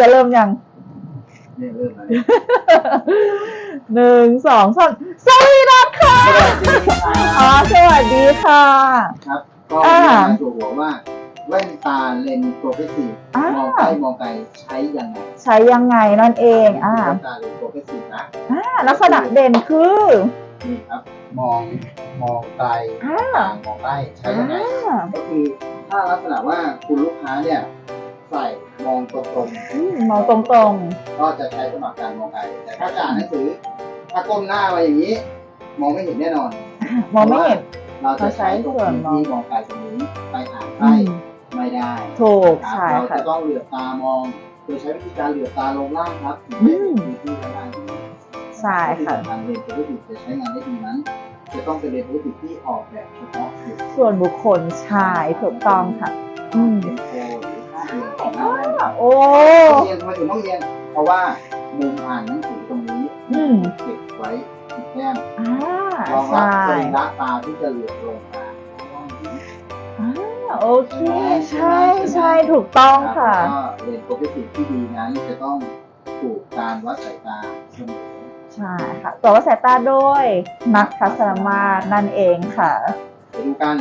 จะเริ่มยัง เนี่ยเริ่มแล้วหนึ่งสองสามสวีดัสค่ะอ๋อสวัสดีค่ะ ครับ ก็อ่ามีมาตัวหัวว่าแว่นตาเลนส์โปรเฟสซีฟอ่ามมองใกล้มองไกลใช้ยังไงใช้ยังไงนั่นเองอ่าแว่นตาเลนส์โปรเฟสซีฟนะอ่าลักษณะเด่นคือนี่ครับมองมองไกลอ่ากลางมองใกล้ใช้ยังไง อ่าก็คือถ้าลักษณะว่าคุณลูกค้าเนี่ยใส่ม องตรงอืมมองตรงๆ ก็จะใช้สำหรับการมองไกลแต่ถ้าจะอ่านหนังสือ ถ้าก้มหน้ามาอย่างนี้ มองไม่เห็นแน่นอน ๆ มองไม่เห็น เราจะใช้ตรงเราใช้ส่วนมองที่มองไกลตรงนี้ไปอ่านอืใกล้มไม่ได้ถูกครับใช่เราค่ะ จะต้องเหลือบตามอง โดยใช้วิธีการเหลือบตาลงล่างครับถึงจะเห็นพื้นที่ข้างล่างใช่ค่ะ การเรียนโปรติจะใช้งานได้ดีนั้น จะต้องเป็นเรียนโปรติที่ออกแบบเฉพาะจุดส่วนบุคคลใช่ถูกต้องค่ะ อืม เป็นโคหรือค่าเรียนของหน้าแว่น โอ้ต้องเรียนทำไมถึงต้องเรียน เพราะว่ามุมอ่านหนังสือตรงนี้อืมเก็บไว้ติดแก้มอ่ารองรับใช่สรีระตาที่จะเหลือบลงมาอ่าโอเค ใช่ใช่ถูกต้องค่ะ แล้วก็เรียนโปรติที่ดีนั้นจะต้องถูกการวัดสายตาเสมอใช่ค่ะตัวว่าสายตาโดยนักทัศนมาตรนั่นเองค่ะ ไปดูกัน